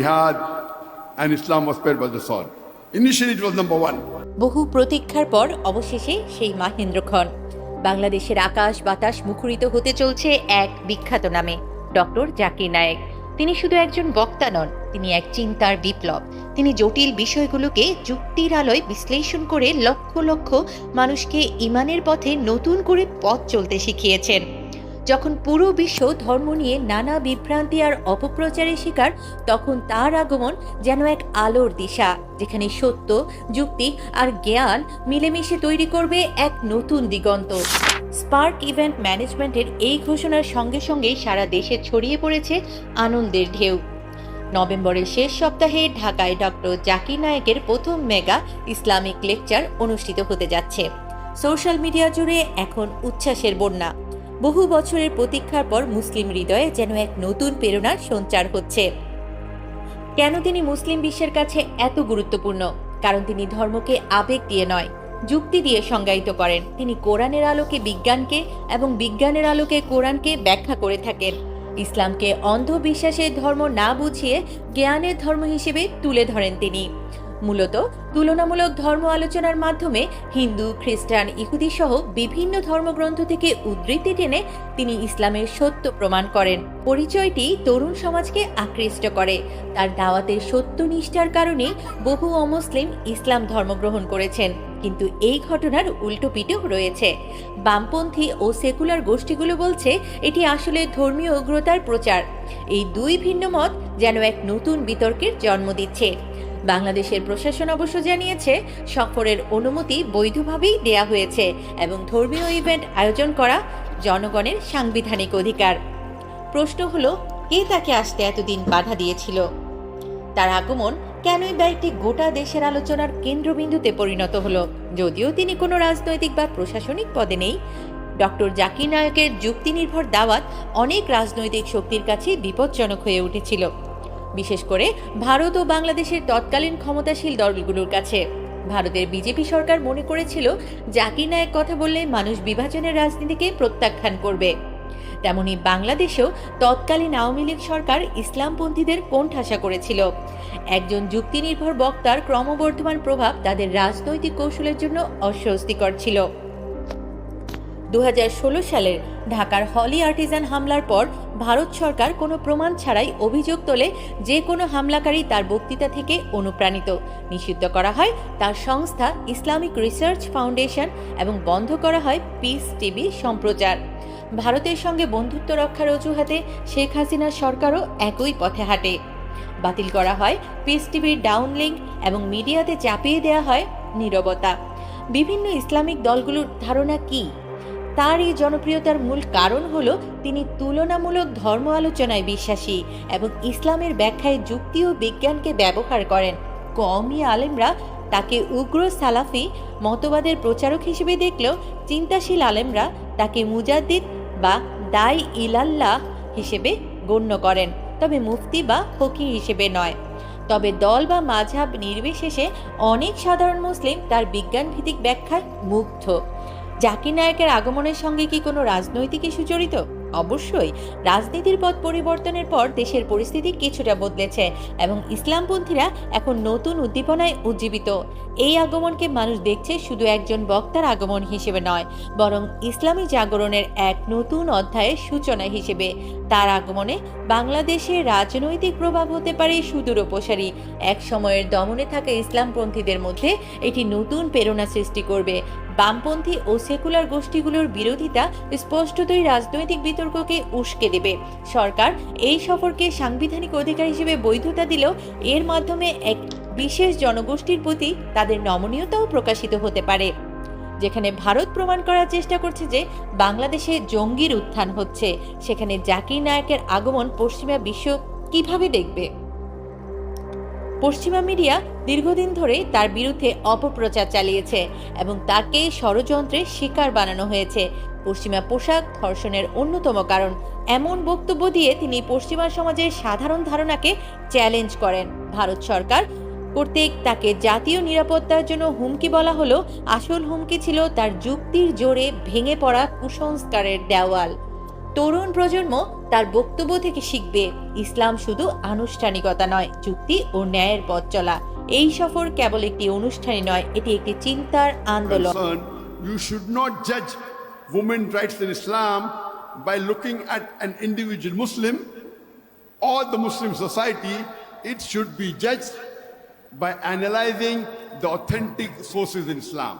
jihad and Islam was spared by the sword. Initially, it was number one. বহু প্রতীক্ষার পর অবশেষে সেই মাহেন্দ্রক্ষণ বাংলাদেশের আকাশ বাতাস মুখরিত হতে চলছে এক বিখ্যাত নামে ডক্টর জাকির নায়েক তিনি শুধু একজন বক্তা নন তিনি এক চিন্তার বিপ্লব তিনি জটিল বিষয়গুলোকে যুক্তির আলোয় বিশ্লেষণ করে লক্ষ লক্ষ মানুষকে ইমানের পথে নতুন করে পথ চলতে শিখিয়েছেন যখন পুরো বিশ্ব ধর্ম নিয়ে নানা বিভ্রান্তি আর অপপ্রচারের শিকার, তখন তার আগমন যেন এক আলোর দিশা, যেখানে সত্য, যুক্তি আর জ্ঞান মিলেমিশে তৈরি করবে এক নতুন দিগন্ত। স্পার্ক ইভেন্ট ম্যানেজমেন্টের এই ঘোষণার সঙ্গে সঙ্গেই সারা দেশে ছড়িয়ে পড়েছে আনন্দের ঢেউ। নভেম্বরের শেষ সপ্তাহে ঢাকায় ডক্টর জাকির নায়েকের প্রথম মেগা ইসলামিক লেকচার অনুষ্ঠিত হতে যাচ্ছে। সোশ্যাল মিডিয়া জুড়ে এখন উচ্ছ্বাসের বন্যা। বহু বছরের প্রতীক্ষার পর মুসলিম হৃদয়ে যেন এক নতুন প্রেরণার সঞ্চার হচ্ছে। কেন তিনি মুসলিম বিশ্বের কাছে এত গুরুত্বপূর্ণ? কারণ তিনি ধর্মকে আবেগ দিয়ে নয়, যুক্তি দিয়ে সংজ্ঞায়িত করেন। তিনি কোরআনের আলোকে বিজ্ঞানকে এবং বিজ্ঞানের আলোকে কোরআনকে ব্যাখ্যা করে থাকেন। ইসলামকে অন্ধবিশ্বাসের ধর্ম না বুঝিয়ে জ্ঞানের ধর্ম হিসেবে তুলে ধরেন তিনি। মূলত তুলনামূলক ধর্ম আলোচনার মাধ্যমে হিন্দু, খ্রিস্টান, ইহুদি সহ বিভিন্ন ধর্মগ্রন্থ থেকে উদ্ধৃতি টেনে তিনি ইসলামের সত্য প্রমাণ করেন। পরিচয়টি তরুণ সমাজকে আকৃষ্ট করে। তার দাওয়াতের সত্য নিষ্ঠার কারণে বহু অমুসলিম ইসলাম ধর্ম গ্রহণ করেছেন। কিন্তু এই ঘটনার উল্টো পিঠেও রয়েছে। বামপন্থী ও সেকুলার গোষ্ঠীগুলো বলছে, এটি আসলে ধর্মীয় উগ্রতার প্রচার। এই দুই ভিন্ন মত যেন এক নতুন বিতর্কের জন্ম দিচ্ছে। বাংলাদেশের প্রশাসন অবশ্য জানিয়েছে, সফরের অনুমতি বৈধভাবেই দেয়া হয়েছে এবং ধর্মীয় ইভেন্ট আয়োজন করা জনগণের সাংবিধানিক অধিকার। প্রশ্ন হলো, কে তাকে আসতে এতদিন বাধা দিয়েছিল? তার আগমন কেনই বা একটি গোটা দেশের আলোচনার কেন্দ্রবিন্দুতে পরিণত হলো, যদিও তিনি কোনো রাজনৈতিক বা প্রশাসনিক পদে নেই। ডক্টর জাকির নায়কের যুক্তি নির্ভর দাওয়াত অনেক রাজনৈতিক শক্তির কাছে বিপজ্জনক হয়ে উঠেছিল। বিশেষ করে ভারত ও বাংলাদেশের তৎকালীন ক্ষমতাশীল দলগুলোর কাছে। ভারতের বিজেপি সরকার মনে করেছিল, জাকির নায়েক কথা বললে মানুষ বিভাজনের রাজনীতিকে প্রত্যাখ্যান করবে। তেমনি বাংলাদেশেও তৎকালীন আওয়ামী লীগ সরকার ইসলামপন্থীদের কোণঠাসা করেছিল। একজন যুক্তিনির্ভর বক্তার ক্রমবর্ধমান প্রভাব তাদের রাজনৈতিক কৌশলের জন্য অস্বস্তিকর ছিল। দু হাজার ষোলো সালের ঢাকার হলি আর্টিজান হামলার পর ভারত সরকার কোনো প্রমাণ ছাড়াই অভিযোগ তোলে যে কোনো হামলাকারী তার বক্তৃতা থেকে অনুপ্রাণিত। নিষিদ্ধ করা হয় তার সংস্থা ইসলামিক রিসার্চ ফাউন্ডেশন এবং বন্ধ করা হয় পিস টিভি সম্প্রচার। ভারতের সঙ্গে বন্ধুত্ব রক্ষার অজুহাতে শেখ হাসিনার সরকারও একই পথে হাঁটে। বাতিল করা হয় পিস টিভির ডাউনলিঙ্ক এবং মিডিয়াতে চাপিয়ে দেওয়া হয় নীরবতা। বিভিন্ন ইসলামিক দলগুলোর ধারণা কী? তার এই জনপ্রিয়তার মূল কারণ হল তিনি তুলনামূলক ধর্ম আলোচনায় বিশ্বাসী এবং ইসলামের ব্যাখ্যায় যুক্তি ও বিজ্ঞানকে ব্যবহার করেন। কওমি আলেমরা তাকে উগ্র সালাফি, মতবাদের প্রচারক হিসেবে দেখলেও চিন্তাশীল আলেমরা তাকে মুজাদ্দিদ বা দাই ইলাল্লাহ হিসেবে গণ্য করেন, তবে মুফতি বা ফকি হিসেবে নয়। তবে দল বা মাঝাব নির্বিশেষে অনেক সাধারণ মুসলিম তার বিজ্ঞানভিত্তিক ব্যাখ্যায় মুগ্ধ। জাকির নায়কের আগমনের সঙ্গে কি কোনো রাজনৈতিক ইস্যু জড়িত? অবশ্যই। রাজনীতির পথ পরিবর্তনের পর দেশের পরিস্থিতি কিছুটা বদলেছে এবং ইসলামপন্থীরা এখন নতুন উদ্দীপনায় উজ্জীবিত। এই আগমনকে মানুষ দেখছে শুধু একজন বক্তার আগমন হিসেবে নয়, বরং ইসলামী জাগরণের এক নতুন অধ্যায়ের সূচনা হিসেবে। তার আগমনে বাংলাদেশে রাজনৈতিক প্রভাব হতে পারে সুদূর প্রসারী এক সময়ের দমনে থাকা ইসলামপন্থীদের মধ্যে এটি নতুন প্রেরণা সৃষ্টি করবে। বামপন্থী ও সেকুলার গোষ্ঠীগুলোর বিরোধিতা স্পষ্টতই রাজনৈতিক বিতর্ককে উস্কে দেবে। সরকার এই সফরকে সাংবিধানিক অধিকার হিসেবে বৈধতা দিলেও এর মাধ্যমে এক বিশেষ জনগোষ্ঠীর প্রতি তাদের নমনীয়তাও প্রকাশিত হতে পারে। যেখানে ভারত প্রমাণ করার চেষ্টা করছে যে বাংলাদেশে জঙ্গির উত্থান হচ্ছে। সেখানে জাকির নায়কের আগমন পশ্চিমা বিশ্ব কীভাবে দেখবে? পশ্চিমা মিডিয়া দীর্ঘদিন ধরে তার বিরুদ্ধে অপপ্রচার চালিয়েছে এবং তাকে ষড়যন্ত্রের শিকার বানানো হয়েছে। পশ্চিমা পোশাক ধর্ষণের অন্যতম কারণ। এমন বক্তব্য দিয়ে তিনি পশ্চিমা সমাজের সাধারণ ধারণাকে চ্যালেঞ্জ করেন। ভারত সরকার কর্তৃক তাকে জাতীয় নিরাপত্তার জন্য হুমকি বলা হলো। আসল হুমকি ছিল তার যুক্তির জোরে ভেঙে পড়া কুসংস্কারের দেওয়াল। তরুণ প্রজন্ম তার বক্তব্য থেকে শিখবে ইসলাম শুধু আনুষ্ঠানিকতা নয় যুক্তি ও ন্যায়ের পথ চলা এই সফর কেবল একটি অনুষ্ঠানই নয় এটি একটি চিন্তার আন্দোলন you should not judge women's rights in Islam by looking at an individual Muslim or the Muslim society. It should be judged by analyzing the authentic sources in Islam.